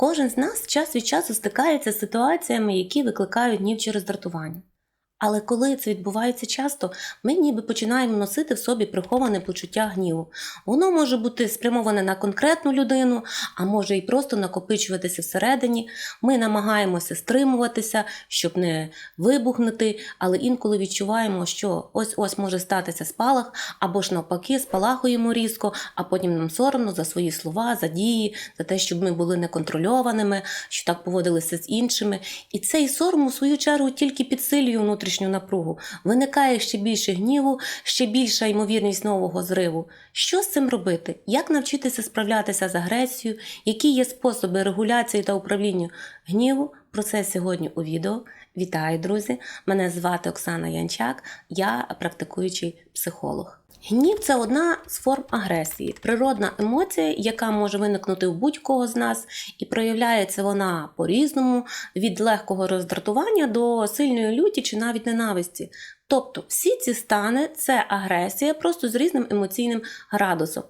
Кожен з нас час від часу стикається з ситуаціями, які викликають гнів чи роздратування. Але коли це відбувається часто, ми ніби починаємо носити в собі приховане почуття гніву. Воно може бути спрямоване на конкретну людину, а може і просто накопичуватися всередині. Ми намагаємося стримуватися, щоб не вибухнути, але інколи відчуваємо, що ось ось може статися спалах, або ж навпаки, спалахуємо різко, а потім нам соромно за свої слова, за дії, за те, щоб ми були неконтрольованими, що так поводилися з іншими. І цей сором, у свою чергу, тільки підсилює внутрішню напругу. Виникає ще більше гніву, ще більша ймовірність нового зриву. Що з цим робити? Як навчитися справлятися з агресією? Які є способи регуляції та управління гніву? Про це сьогодні у відео. Вітаю, друзі! Мене звати Оксана Янчак, я практикуючий психолог. Гнів це одна з форм агресії, природна емоція, яка може виникнути у будь-кого з нас, і проявляється вона по-різному від легкого роздратування до сильної люті чи навіть ненависті. Тобто всі ці стани це агресія просто з різним емоційним градусом.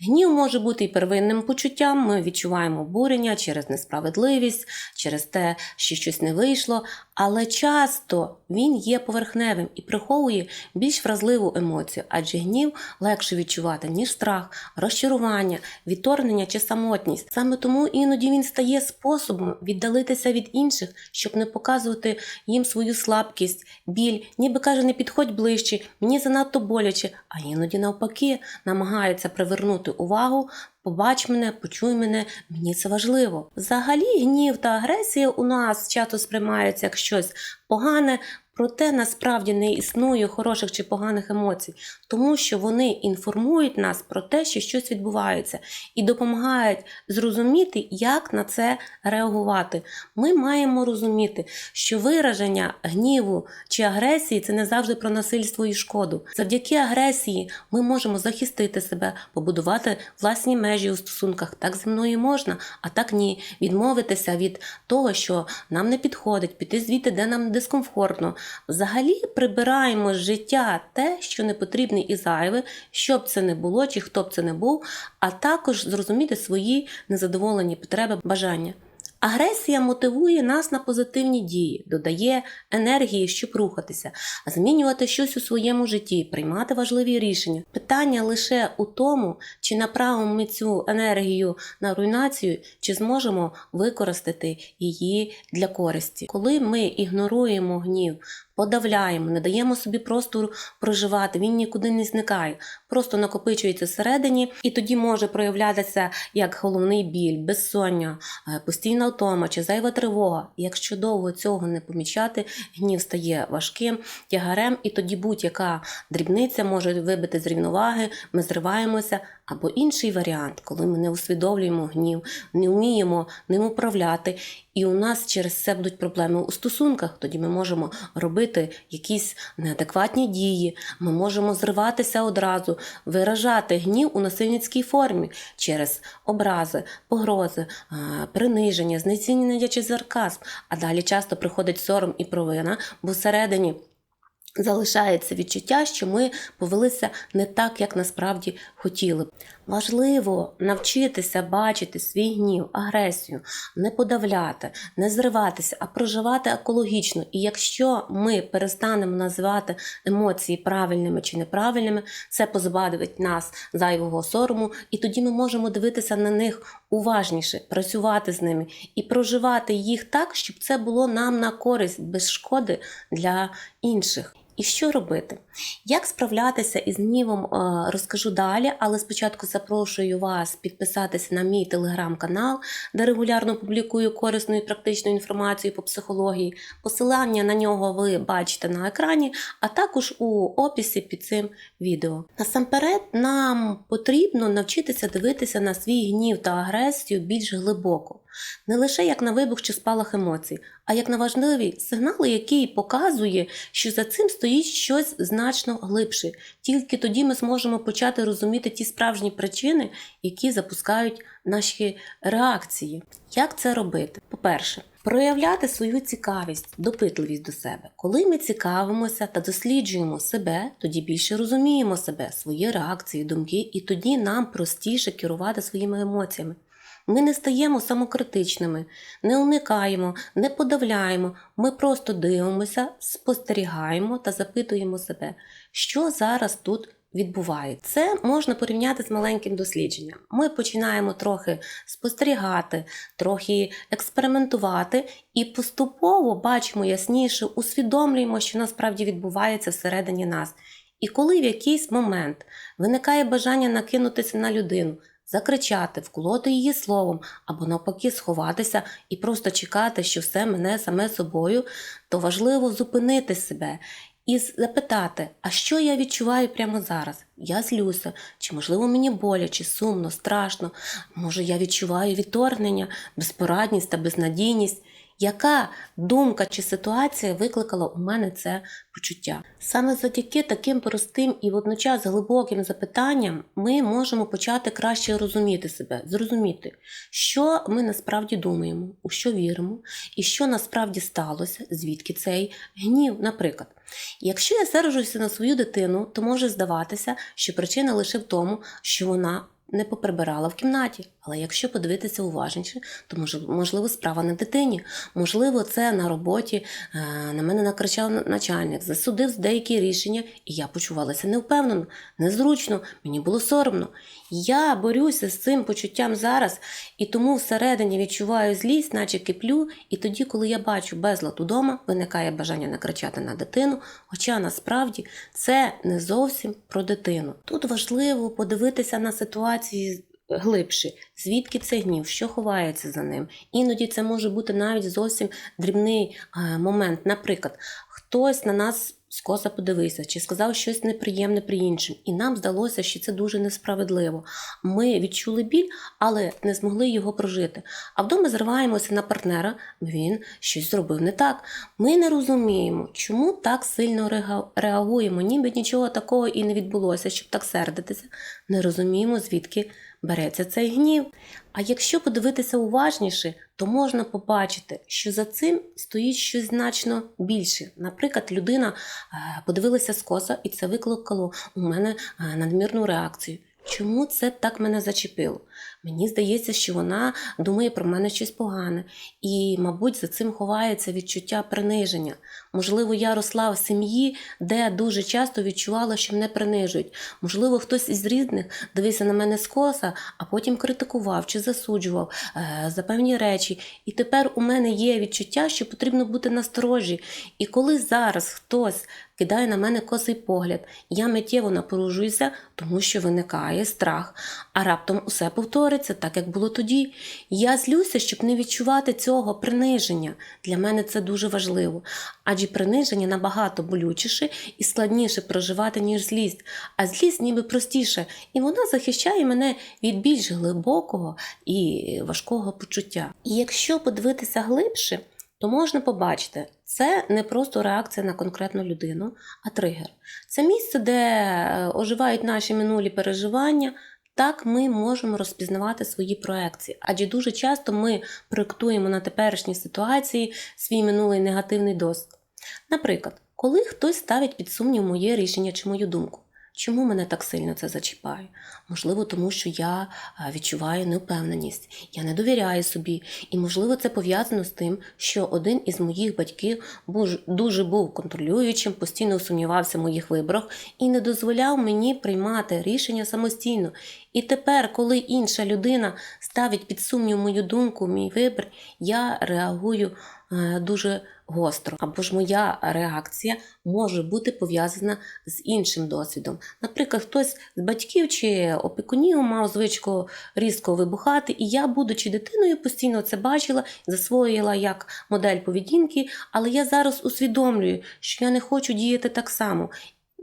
Гнів може бути і первинним почуттям. Ми відчуваємо обурення через несправедливість, через те, що щось не вийшло, але часто він є поверхневим і приховує більш вразливу емоцію, адже гнів легше відчувати, ніж страх, розчарування, відторгнення чи самотність. Саме тому іноді він стає способом віддалитися від інших, щоб не показувати їм свою слабкість, біль, ніби каже, не підходь ближче, мені занадто боляче, а іноді навпаки намагається привернути увагу. Побач мене, почуй мене, мені це важливо. Взагалі, гнів та агресія у нас часто сприймаються як щось погане, проте насправді не існує хороших чи поганих емоцій, тому що вони інформують нас про те, що щось відбувається, і допомагають зрозуміти, як на це реагувати. Ми маємо розуміти, що вираження гніву чи агресії це не завжди про насильство і шкоду. Завдяки агресії ми можемо захистити себе, побудувати власні межі у стосунках. Так зі мною можна, а так ні. Відмовитися від того, що нам не підходить, піти звідти, де нам дискомфортно. Взагалі прибираємо з життя те, що не потрібне і зайве, що б це не було, чи хто б це не був, а також зрозуміти свої незадоволені потреби, бажання. Агресія мотивує нас на позитивні дії, додає енергії, щоб рухатися, змінювати щось у своєму житті, приймати важливі рішення. Питання лише у тому, чи направимо ми цю енергію на руйнацію, чи зможемо використати її для користі. Коли ми ігноруємо гнів, подавляємо, не даємо собі простору проживати, він нікуди не зникає, просто накопичується всередині, і тоді може проявлятися як головний біль, безсоння, е, постійна втома чи зайва тривога. Якщо довго цього не помічати, гнів стає важким тягарем, і тоді будь-яка дрібниця може вибити з рівноваги, ми зриваємося. Або інший варіант, коли ми не усвідомлюємо гнів, не вміємо ним управляти, і у нас через це будуть проблеми у стосунках. Тоді ми можемо робити якісь неадекватні дії, ми можемо зриватися одразу, виражати гнів у насильницькій формі через образи, погрози, приниження, знецінення чи сарказм. А далі часто приходить сором і провина, бо всередині. Залишається відчуття, що ми повелися не так, як насправді хотіли. Важливо навчитися бачити свій гнів, агресію, не подавляти, не зриватися, а проживати екологічно. І якщо ми перестанемо називати емоції правильними чи неправильними, це позбавить нас зайвого сорому, і тоді ми можемо дивитися на них уважніше, працювати з ними і проживати їх так, щоб це було нам на користь без шкоди для інших. І що робити? Як справлятися із гнівом, е, розкажу далі, але спочатку запрошую вас підписатися на мій телеграм-канал, де регулярно публікую корисну і практичну інформацію по психології. Посилання на нього ви бачите на екрані, а також у описі під цим відео. Насамперед, нам потрібно навчитися дивитися на свій гнів та агресію більш глибоко. Не лише як на вибух чи спалах емоцій, а як на важливі сигнали, які показує, що за цим стоїть щось значно глибше. Тільки тоді ми зможемо почати розуміти ті справжні причини, які запускають наші реакції. Як це робити? По-перше, проявляти свою цікавість, допитливість до себе. Коли ми цікавимося та досліджуємо себе, тоді більше розуміємо себе, свої реакції, думки, і тоді нам простіше керувати своїми емоціями. Ми не стаємо самокритичними, не уникаємо, не подавляємо. Ми просто дивимося, спостерігаємо та запитуємо себе, що зараз тут відбувається. Це можна порівняти з маленьким дослідженням. Ми починаємо трохи спостерігати, трохи експериментувати і поступово бачимо ясніше, усвідомлюємо, що насправді відбувається всередині нас. І коли в якийсь момент виникає бажання накинутися на людину, закричати, вколоти її словом, або навпаки сховатися і просто чекати, що все мене саме собою, то важливо зупинити себе і запитати, а що я відчуваю прямо зараз? Я злюся, чи можливо мені боляче, сумно, страшно, може я відчуваю відторгнення, безпорадність та безнадійність. Яка думка чи ситуація викликала у мене це почуття? Саме завдяки таким простим і водночас глибоким запитанням ми можемо почати краще розуміти себе, зрозуміти, що ми насправді думаємо, у що віримо, і що насправді сталося, звідки цей гнів, наприклад. Якщо я сержуся на свою дитину, то може здаватися, що причина лише в тому, що вона не поприбирала в кімнаті. Але якщо подивитися уважніше, то можливо справа не в дитині. Можливо, це на роботі е, на мене накричав начальник, засудив деякі рішення, і я почувалася невпевнено, незручно, мені було соромно. Я борюся з цим почуттям зараз, і тому всередині відчуваю злість, наче киплю. І тоді, коли я бачу безлад удома, виникає бажання накричати на дитину. Хоча насправді це не зовсім про дитину. Тут важливо подивитися на ситуації глибше, звідки цей гнів, що ховається за ним. Іноді це може бути навіть зовсім дрібний е, момент. Наприклад, хтось на нас скоса подивився чи сказав щось неприємне при іншим, і нам здалося, що це дуже несправедливо. Ми відчули біль, але не змогли його прожити. А вдома зриваємося на партнера, він щось зробив не так. Ми не розуміємо, чому так сильно реагуємо, ніби нічого такого і не відбулося, щоб так сердитися. Не розуміємо, звідки береться цей гнів. А якщо подивитися уважніше, то можна побачити, що за цим стоїть щось значно більше. Наприклад, людина е, подивилася скоса, і це викликало у мене е, надмірну реакцію. Чому це так мене зачепило? Мені здається, що вона думає про мене щось погане, і, мабуть, за цим ховається відчуття приниження. Можливо, я росла в сім'ї, де дуже часто відчувала, що мене принижують. Можливо, хтось із рідних дивився на мене скоса, а потім критикував чи засуджував е, за певні речі. І тепер у мене є відчуття, що потрібно бути насторожі. І коли зараз хтось кидає на мене косий погляд, я миттєво напружуюся, тому що виникає страх, а раптом усе повториться так, як було тоді. Я злюся, щоб не відчувати цього приниження. Для мене це дуже важливо. Адже приниження набагато болючіше і складніше проживати, ніж злість, а злість ніби простіше, і вона захищає мене від більш глибокого і важкого почуття. І якщо подивитися глибше, то можна побачити, це не просто реакція на конкретну людину, а тригер. Це місце, де е, оживають наші минулі переживання. Так ми можемо розпізнавати свої проекції, адже дуже часто ми проєктуємо на теперішні ситуації свій минулий негативний досвід. Наприклад, коли хтось ставить під сумнів моє рішення чи мою думку, чому мене так сильно це зачіпає? Можливо, тому що я е, відчуваю невпевненість, я не довіряю собі, і можливо це пов'язано з тим, що один із моїх батьків дуже був контролюючим, постійно сумнівався в моїх виборах і не дозволяв мені приймати рішення самостійно. І тепер, коли інша людина ставить під сумнів мою думку, мій вибір, я реагую е, дуже гостро. Або ж моя реакція може бути пов'язана з іншим досвідом. Наприклад, хтось з батьків чи опікунів мав звичку різко вибухати, і я, будучи дитиною, постійно це бачила, засвоїла як модель поведінки, але я зараз усвідомлюю, що я не хочу діяти так само.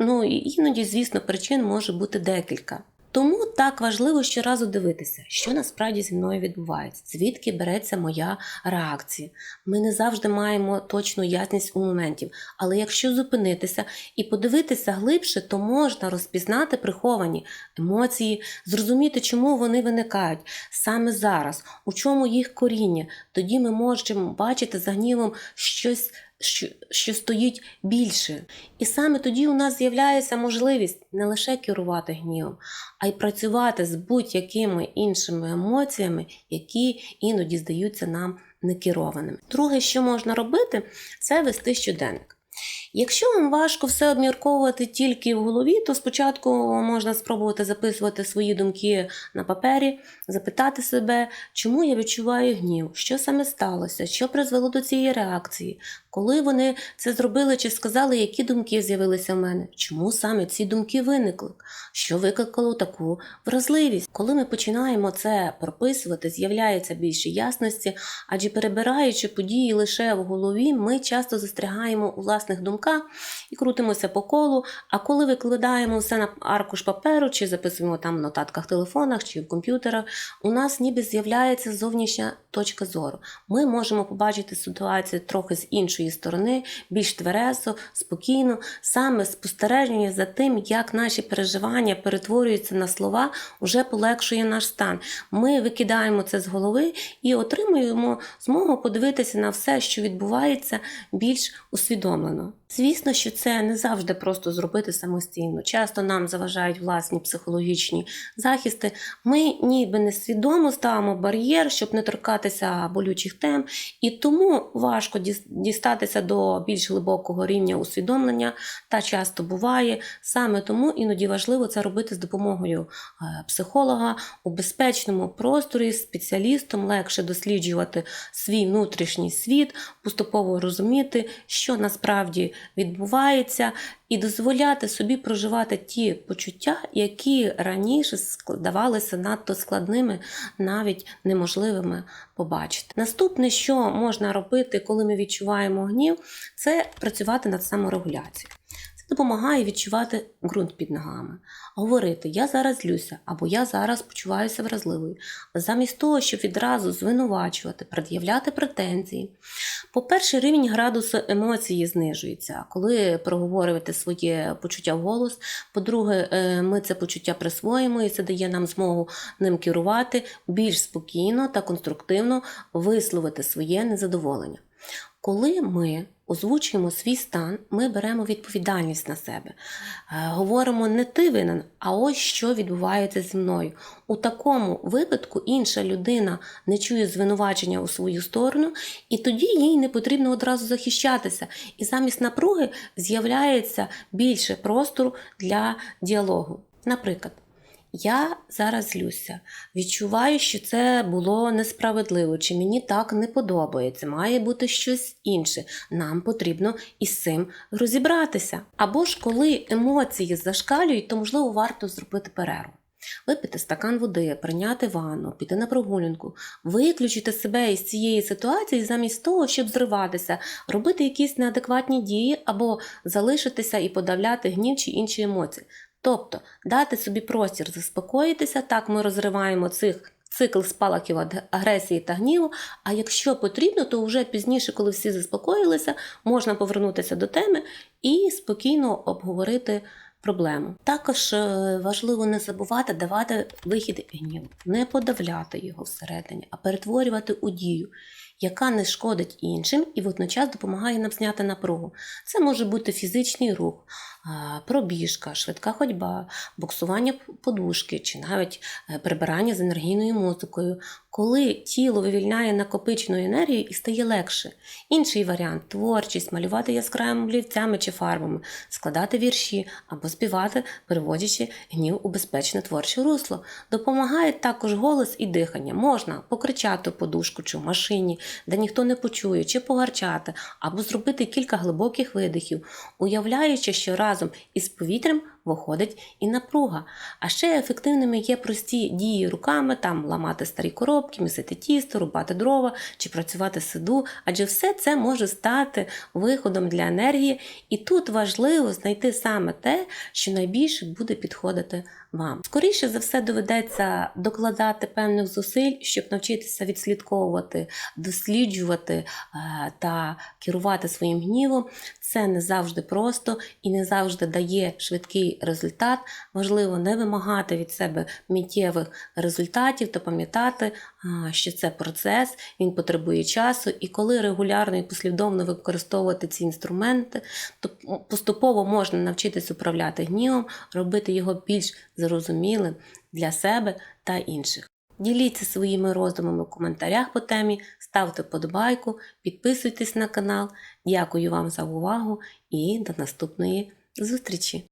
Ну і іноді, звісно, причин може бути декілька. Тому так важливо щоразу дивитися, що насправді зі мною відбувається, звідки береться моя реакція. Ми не завжди маємо точну ясність у моментів, але якщо зупинитися і подивитися глибше, то можна розпізнати приховані емоції, зрозуміти, чому вони виникають саме зараз, у чому їх коріння. Тоді ми можемо бачити за гнівом щось що, що стоїть більше. І саме тоді у нас з'являється можливість не лише керувати гнівом, а й працювати з будь-якими іншими емоціями, які іноді здаються нам некерованими. Друге, що можна робити, це вести щоденник. Якщо вам важко все обмірковувати тільки в голові, то спочатку можна спробувати записувати свої думки на папері, запитати себе, чому я відчуваю гнів, що саме сталося, що призвело до цієї реакції, коли вони це зробили чи сказали, які думки з'явилися в мене, чому саме ці думки виникли, що викликало таку вразливість. Коли ми починаємо це прописувати, з'являється більше ясності, адже перебираючи події лише в голові, ми часто застрягаємо у власних думках і крутимося по колу. А коли викладаємо все на аркуш паперу, чи записуємо там в нотатках, телефонах чи в комп'ютерах, у нас ніби з'являється зовнішня точка зору. Ми можемо побачити ситуацію трохи з іншої сторони, більш тверезо, спокійно, саме спостереження за тим, як наші переживання перетворюються на слова, вже полегшує наш стан. Ми викидаємо це з голови і отримуємо змогу подивитися на все, що відбувається, більш усвідомлено. Звісно, що це не завжди просто зробити самостійно. Часто нам заважають власні психологічні захисти. Ми ніби несвідомо ставимо бар'єр, щоб не торкатися болючих тем, і тому важко дістатися до більш глибокого рівня усвідомлення. Та часто буває. Саме тому іноді важливо це робити з допомогою е, психолога у безпечному просторі, спеціалістом легше досліджувати свій внутрішній світ, поступово розуміти, що насправді відбувається, і дозволяти собі проживати ті почуття, які раніше здавалися надто складними, навіть неможливими побачити. Наступне, що можна робити, коли ми відчуваємо гнів, це працювати над саморегуляцією. Допомагає відчувати ґрунт під ногами, говорити Я зараз злюся або я зараз почуваюся вразливою, замість того, щоб відразу звинувачувати, пред'являти претензії. По-перше, рівень градусу емоції знижується, коли проговорюєте своє почуття в голос. По-друге, е, ми це почуття присвоїмо, і це дає нам змогу ним керувати більш спокійно та конструктивно висловити своє незадоволення. Коли ми озвучуємо свій стан, ми беремо відповідальність на себе. Е, Говоримо не ти винен, а ось що відбувається зі мною. У такому випадку інша людина не чує звинувачення у свою сторону, і тоді їй не потрібно одразу захищатися. І замість напруги з'являється більше простору для діалогу. Наприклад, я зараз злюся, відчуваю, що це було несправедливо, чи мені так не подобається, має бути щось інше. Нам потрібно із цим розібратися. Або ж коли емоції зашкалюють, то можливо варто зробити перерву. Випити стакан води, прийняти ванну, піти на прогулянку, виключити себе із цієї ситуації замість того, щоб зриватися, робити якісь неадекватні дії або залишитися і подавляти гнів чи інші емоції. Тобто дати собі простір заспокоїтися, так ми розриваємо цих цикл спалахів агресії та гніву. А якщо потрібно, то вже пізніше, коли всі заспокоїлися, можна повернутися до теми і спокійно обговорити проблему. Також е, важливо не забувати давати вихід гніву, не подавляти його всередині, а перетворювати у дію. Яка не шкодить іншим і водночас допомагає нам зняти напругу. Це може бути фізичний рух, пробіжка, швидка ходьба, боксування подушки чи навіть е, прибирання з енергійною музикою, коли тіло вивільняє накопичену енергію і стає легше. Інший варіант творчість, малювати яскравими олівцями чи фарбами, складати вірші або співати, переводячи гнів у безпечне творче русло. Допомагає також голос і дихання. Можна покричати подушку чи в машині, де ніхто не почує, чи погарчати, або зробити кілька глибоких видихів, уявляючи, що разом із повітрям виходить і напруга. А ще ефективними є прості дії руками, там ламати старі коробки, місити тісто, рубати дрова чи працювати саду, адже все це може стати виходом для енергії, і тут важливо знайти саме те, що найбільше буде підходити вам. Скоріше за все доведеться докладати певних зусиль, щоб навчитися відслідковувати, досліджувати е, та керувати своїм гнівом. Це не завжди просто і не завжди дає швидкий результат. Важливо не вимагати від себе миттєвих результатів та пам'ятати, що це процес, він потребує часу, і коли регулярно і послідовно використовувати ці інструменти, то поступово можна навчитись управляти гнівом, робити його більш зрозумілим для себе та інших. Діліться своїми роздумами в коментарях по темі, ставте подобайку, підписуйтесь на канал. Дякую вам за увагу і до наступної зустрічі!